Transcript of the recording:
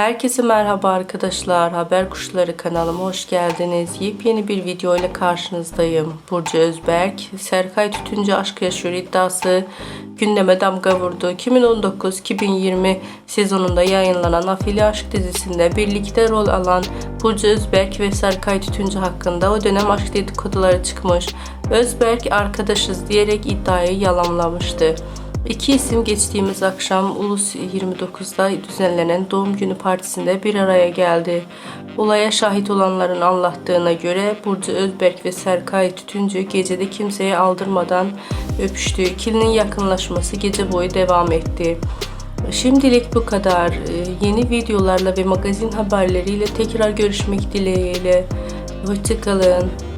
Herkese merhaba arkadaşlar. Haber Kuşları kanalıma hoş geldiniz. Yepyeni bir video ile karşınızdayım. Burcu Özberk, Serkay Tütüncü aşk yaşıyor iddiası gündeme damga vurdu. 2019-2020 sezonunda yayınlanan Afili Aşk dizisinde birlikte rol alan Burcu Özberk ve Serkay Tütüncü hakkında o dönem aşk dedikoduları çıkmış. Özberk arkadaşız diyerek iddiayı yalanlamıştı. İki isim geçtiğimiz akşam Ulus 29'da düzenlenen doğum günü partisinde bir araya geldi. Olaya şahit olanların anlattığına göre Burcu Özberk ve Serkay Tütüncü gecede kimseye aldırmadan öpüştü. İkilinin yakınlaşması gece boyu devam etti. Şimdilik bu kadar. Ee, Yeni videolarla ve magazin haberleriyle tekrar görüşmek dileğiyle. Hoşçakalın.